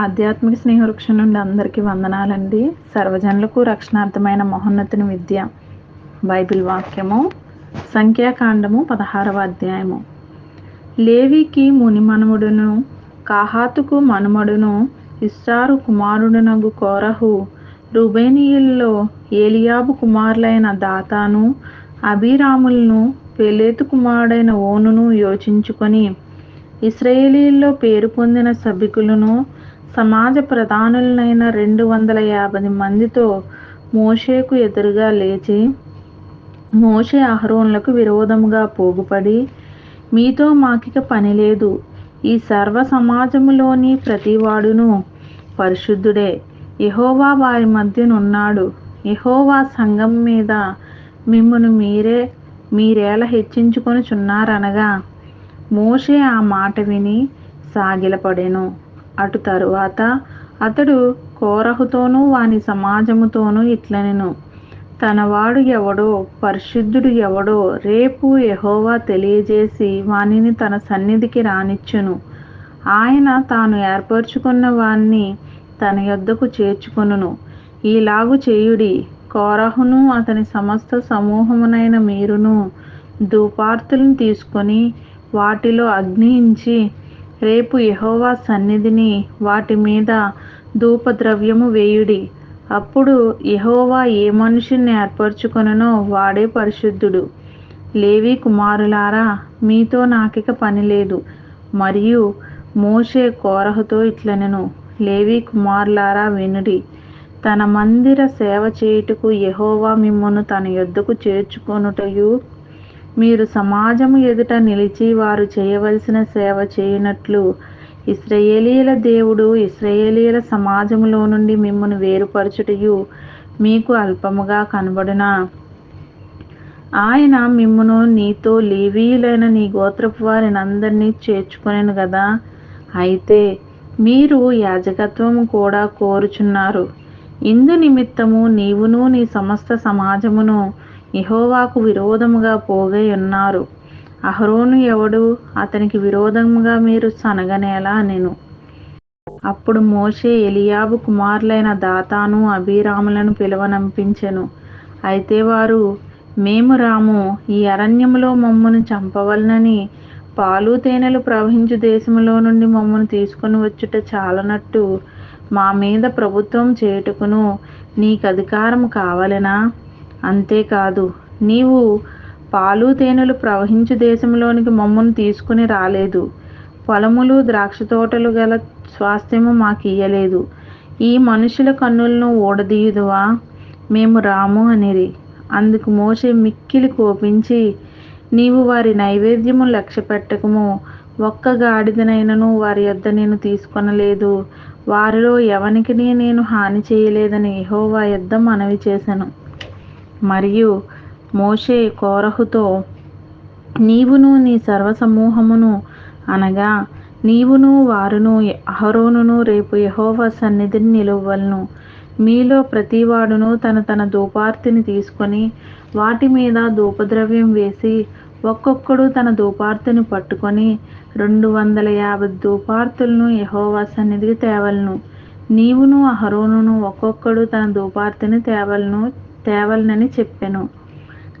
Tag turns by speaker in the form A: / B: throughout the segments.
A: ఆధ్యాత్మిక స్నేహవృక్షం నుండి అందరికీ వందనాలండి. సర్వజనులకు రక్షణార్థమైన మహోన్నతిని విద్య. బైబిల్ వాక్యము సంఖ్యాకాండము పదహారవ అధ్యాయము. లేవికి ముని మనుమడును కాహాతుకు మనుమడును ఇస్సారు కుమారుడునగు కోరహు రుబేనియుల్లో ఏలియాబు కుమారులైన దాతాను అభిరాములను పెలేతు కుమారుడైన ఓనును యోచించుకొని ఇస్రాయేలీల్లో పేరు పొందిన సభికులను సమాజ ప్రధానులనైన రెండు వందల యాభై మందితో మోషేకు ఎదురుగా లేచి మోషే అహరోన్లకు విరోధముగా పోగుపడి మీతో మాకిక పని లేదు. ఈ సర్వ సమాజములోని ప్రతివాడును పరిశుద్ధుడే. యహోవా వారి మధ్యనున్నాడు. యహోవా సంఘం మీద మిమ్మను మీరే మీరేలా హెచ్చించుకొనుచున్నారనగా మోషే ఆ మాట విని సాగిలపడెను. అటు తరువాత అతడు కోరహుతోనూ వాని సమాజముతోనూ ఇట్లనెను. తనవాడు ఎవడో పరిశుద్ధుడు ఎవడో రేపు యహోవా తెలియజేసి వానిని తన సన్నిధికి రానిచ్చును. ఆయన తాను ఏర్పరచుకున్న వాణ్ణి తన యొద్దకు చేర్చుకొనును. ఈలాగు చేయుడి కోరహును అతని సమస్త సమూహమునైన మీరును ధూపార్తులను తీసుకొని వాటిలో అగ్నియించి రేపు యహోవా సన్నిధిని వాటి మీద ధూపద్రవ్యము వేయుడి. అప్పుడు యహోవా ఏ మనుషుని ఏర్పరచుకొననో వాడే పరిశుద్ధుడు. లేవి కుమారులారా మీతో నాకిక పని లేదు. మరియు మోషే కోరహతో ఇట్లనెను లేవి కుమారులారా వినుడి. తన మందిర సేవ చేయుటకు యహోవా మిమ్మను తన యొద్దకు చేర్చుకొనుటయు మీరు సమాజము ఎదుట నిలిచి వారు చేయవలసిన సేవ చేయనట్లు ఇస్రయేలీల దేవుడు ఇస్రయేలీల సమాజములో నుండి మిమ్మను వేరుపరచుటయు మీకు అల్పముగా కనబడునా? ఆయన మిమ్మను నీతో లేవీయులైన నీ గోత్రపు వారిని అందరినీ చేర్చుకొనెను కదా అయితే మీరు యాజకత్వం కూడా కోరుచున్నారు. ఇందు నిమిత్తము నీవును నీ సమస్త సమాజమును యహోవాకు విరోధముగా పోగై ఉన్నారు అహరోను ఎవడు? అతనికి విరోధముగా మీరు సనగనేలా నేను అప్పుడు మోషే ఎలియాబు కుమారులైన దాతాను అభిరాములను పిలవనంపించెను. అయితే వారు మేము రాము ఈ అరణ్యములో మమ్మను చంపవలనని పాలు తేనెలు ప్రవహించు దేశంలో నుండి మమ్మను తీసుకుని వచ్చుట చాలనట్టు మా మీద ప్రభుత్వం చేయుటకును నీకు అధికారం కావలెనా? అంతేకాదు నీవు పాలు తేనెలు ప్రవహించు దేశంలోనికి మమ్మను తీసుకుని రాలేదు. పొలములు ద్రాక్ష తోటలు గల స్వాస్థ్యము మాకు ఇయ్యలేదు ఈ మనుషుల కన్నులను ఓడదీయుదువా? మేము రాము అనిరి. అందుకు మోసే మిక్కిలి కోపించి నీవు వారి నైవేద్యము లక్ష్య పెట్టకము ఒక్క గాడిదనైనను వారి యొద్ద నేను తీసుకొనలేదు. వారిలో ఎవనికి నేను హాని చేయలేదని యహోవా యొద్ద మనవి చేశాను మరియు మోషే కోరహుతో నీవును నీ సర్వసమూహమును అనగా నీవును వారును అహరోనును రేపు యహోవ సన్నిధిని నిలువలను మీలో ప్రతివాడును తన తన ధూపార్తిని తీసుకొని వాటి మీద ధూపద్రవ్యం వేసి ఒక్కొక్కడు తన ధూపార్తిని పట్టుకొని రెండు వందల యాభై ధూపార్తులను యహోవా సన్నిధికి తేవలను. నీవును అహరోనును ఒక్కొక్కడు తన ధూపార్తిని తేవలను. తేవలనని చెప్పెను.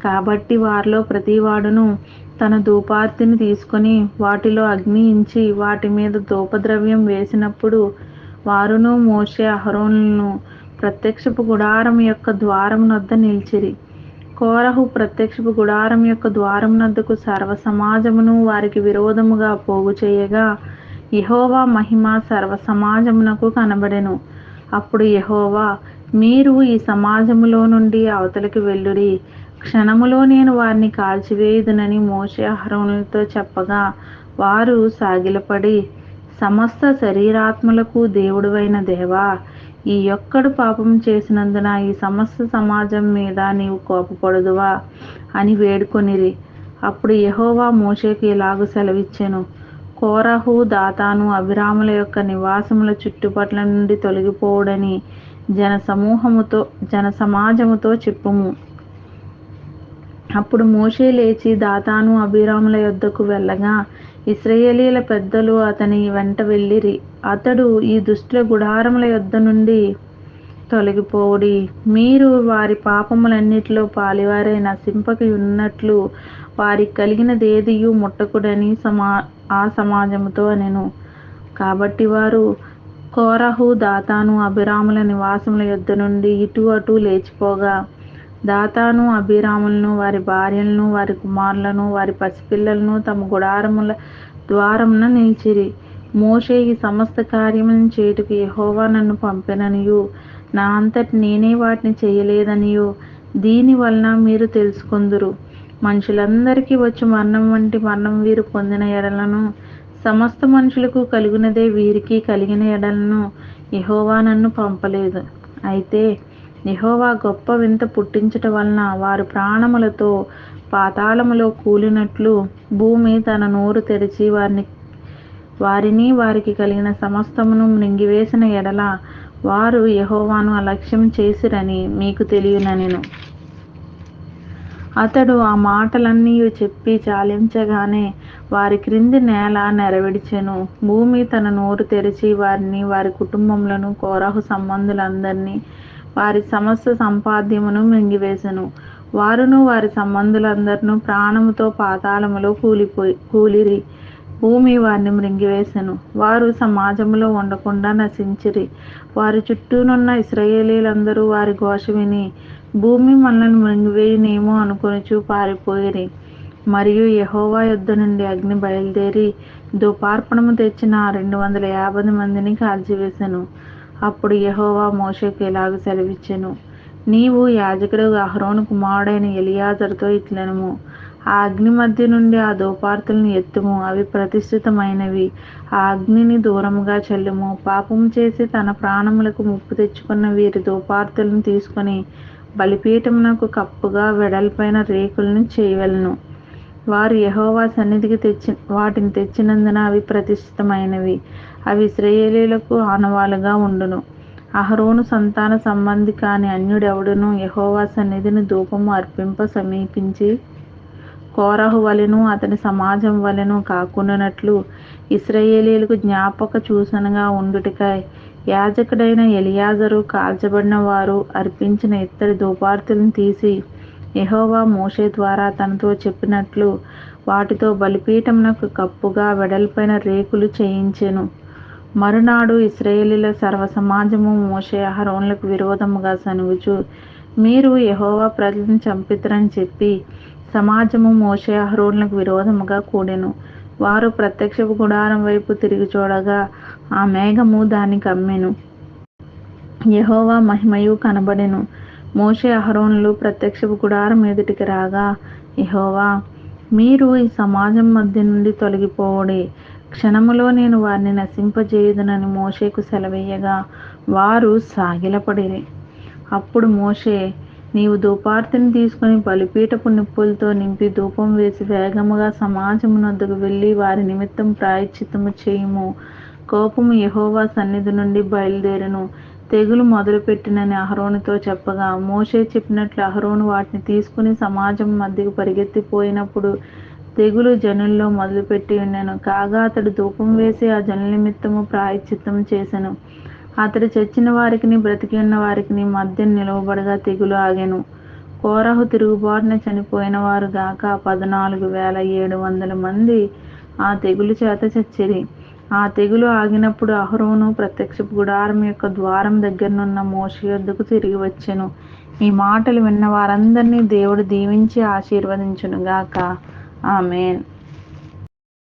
A: కాబట్టి వారిలో ప్రతివాడును తన ధూపార్తిని తీసుకొని వాటిలో అగ్ని ఇంచి వాటి మీద ధూపద్రవ్యం వేసినప్పుడు వారును మోషే అహరోనులను ప్రత్యక్షపు గుడారం యొక్క ద్వారం వద్ద నిలిచిరి. కోరహు ప్రత్యక్షపు గుడారం యొక్క ద్వారం నద్దకు సర్వ సమాజమును వారికి విరోధముగా పోగు చేయగా యహోవా మహిమ సర్వ సమాజమునకు కనబడెను. అప్పుడు యహోవా మీరు ఈ సమాజములో నుండి అవతలికి వెళ్ళుడి. క్షణములో నేను వారిని కాల్చివేయుదునని మోషే అహరోనులతో చెప్పగా వారు సాగిలపడి సమస్త శరీరాత్మలకు దేవుడువైన దేవా ఈ ఒక్కడు పాపం చేసినందున ఈ సమస్త సమాజం మీద నీవు కోపపడదువా అని వేడుకొనిరి. అప్పుడు యహోవా మోషేకు ఇలాగూ సెలవిచ్చెను. కోరహు దాతాను అభిరాముల యొక్క నివాసముల చుట్టుపట్ల నుండి తొలగిపోవుడని జన సమూహముతో జన సమాజముతో చెప్పుము. అప్పుడు మోషే లేచి దాతాను అభిరాముల యొద్దకు వెళ్ళగా ఇస్రయేలీల పెద్దలు అతని వెంట వెళ్ళిరి. అతడు ఈ దుష్టుల గుడారముల యొద్ద నుండి తొలగిపోవుడి. మీరు వారి పాపములన్నిటిలో పాలివారై నశింపకి ఉన్నట్లు వారికి కలిగినదేదియు ముట్టకుడని సమా ఆ సమాజముతో అనెను. కాబట్టి వారు కోరహు దాతాను అభిరాముల నివాసముల యొద్ద నుండి ఇటు అటు లేచిపోగా. దాతాను అభిరాములను వారి భార్యలను వారి కుమారులను వారి పసిపిల్లలను తమ గుడారముల ద్వారమున నిలిచిరి. మోషే ఈ సమస్త కార్యములను చేయుటకు యహోవా నన్ను పంపిననియు. నా అంతటి నేనే వాటిని చేయలేదనియు. దీని వలన మీరు తెలుసుకుందురు. మనుషులందరికీ వచ్చి మరణం వంటి మరణం వీరు పొందిన ఎడలను సమస్త మనుషులకు కలుగునదే వీరికి కలిగిన ఎడలను యహోవా నన్ను పంపలేదు. అయితే యహోవా గొప్ప వింత పుట్టించట వలన వారు ప్రాణములతో పాతాళములో కూలినట్లు భూమి తన నోరు తెరిచి వారిని వారిని వారికి కలిగిన సమస్తమును మృంగివేసిన ఎడల వారు యహోవాను అలక్ష్యం చేసిరని మీకు తెలియనెను అతడు ఆ మాటలన్నీ చెప్పి చాలించగానే వారి క్రింది నేల నెరవిడిచెను భూమి తన నోరు తెరిచి వారిని వారి కుటుంబములను కోరహు సంబంధులందరినీ వారి సమస్త సంపాద్యమును మింగివేశను వారును వారి సంబంధులందరినూ ప్రాణముతో పాతాళములో కూలిపోయి కూలిరి. భూమి వారిని మృంగివేశను వారు సమాజంలో ఉండకుండా నశించిరి. వారి చుట్టూనున్న ఇస్రాయేలీలందరూ వారి ఘోష విని భూమి మనల్ని మృంగివేయనేమో అనుకొనిచూ పారిపోయిరి. మరియు యహోవా యుద్ధ నుండి అగ్ని బయలుదేరి ధూపార్పణము తెచ్చిన రెండు వందల యాభై మందిని కాల్చివేశాను అప్పుడు యహోవా మోషకు ఇలాగ సెలవిచ్చెను? నీవు యాజకుడు అహరోను కుమారుడైన ఎలియాజరుతో ఇట్లనము. ఆ అగ్ని మధ్య నుండి ఆ దోపార్తలను ఎత్తుము. అవి ప్రతిష్ఠితమైనవి. ఆ అగ్నిని దూరముగా చెల్లుము. పాపము చేసి తన ప్రాణములకు ముప్పు తెచ్చుకున్న వీరి దోపార్తలను తీసుకొని బలిపీఠమునకు కప్పుగా వెడల్పైన రేకులను చేయవలను. వారు యహోవా సన్నిధికి తెచ్చి వాటిని తెచ్చినందున అవి ప్రతిష్ఠితమైనవి. అవి శ్రేయలీలకు ఆనవాలుగా ఉండును. అహరోను సంతాన సంబంధి కాని అన్యుడెవడును యహోవా సన్నిధిని ధూపము అర్పింప సమీపించి కోరహు వలెను అతని సమాజం వలెను కాకుండానట్లు ఇస్రయేలీలకు జ్ఞాపక చూసనగా ఉండుటకై యాజకుడైన ఎలియాజరు కాల్చబడిన వారు అర్పించిన ఇత్తడి ధూపార్తులను తీసి యెహోవా మోషే ద్వారా తనతో చెప్పినట్లు వాటితో బలిపీఠమునకు కప్పుగా వెడల్పైన రేకులు చేయించెను. మరునాడు ఇస్రాయేలీల సర్వ సమాజము మోషే అహరోన్లకు విరోధముగా సనుగుచు మీరు యహోవా ప్రజలను చంపితరని చెప్పి సమాజము మోషే అహరోన్లకు విరోధముగా కూడెను. వారు ప్రత్యక్షపు గుడారం వైపు తిరిగి చూడగా ఆ మేఘము దాన్ని కమ్మెను యహోవా మహిమయు కనబడెను. మోషే అహరోన్లు ప్రత్యక్షపు గుడారం ఎదుటికి రాగా యహోవా మీరు ఈ సమాజం మధ్య నుండి తొలగిపోవడే. క్షణములో నేను వారిని నశింపజేయుదనని మోషేకు సెలవేయగా వారు సాగిలపడిరి. అప్పుడు మోషే నీవు ధూపార్తిని తీసుకుని బలిపీఠపు నిప్పులతో నింపి ధూపం వేసి వేగముగా సమాజమునొద్దకు వెళ్ళి వారి నిమిత్తం ప్రాయశ్చిత్తము చేయుము. కోపము యహోవా సన్నిధి నుండి బయలుదేరను. తెగులు మొదలుపెట్టినని అహరోనుతో చెప్పగా మోషే చెప్పినట్లు అహరోను వాటిని తీసుకుని సమాజం మధ్యకు పరిగెత్తిపోయినప్పుడు తెగులు జనుల్లో మొదలుపెట్టి ఉండెను. కాగా అతడు ధూపం వేసి ఆ జనుల నిమిత్తము ప్రాయశ్చిత్తము చేశాను అతడు చచ్చిన వారికిని బ్రతికి ఉన్న వారికిని మధ్య నిలవబడగా తెగులు ఆగాను. కోరహు తిరుగుబాటున చనిపోయిన వారు గాక పద్నాలుగు వేల ఏడు వందల మంది ఆ తెగులు చేత చచ్చిరి. ఆ తెగులు ఆగినప్పుడు అహరోను ప్రత్యక్షపు గుడారం యొక్క ద్వారం దగ్గరనున్న మోషే యొద్దకు తిరిగి వచ్చెను. ఈ మాటలు విన్న వారందరినీ దేవుడు దీవించి ఆశీర్వదించునుగాక. ఆమెన్.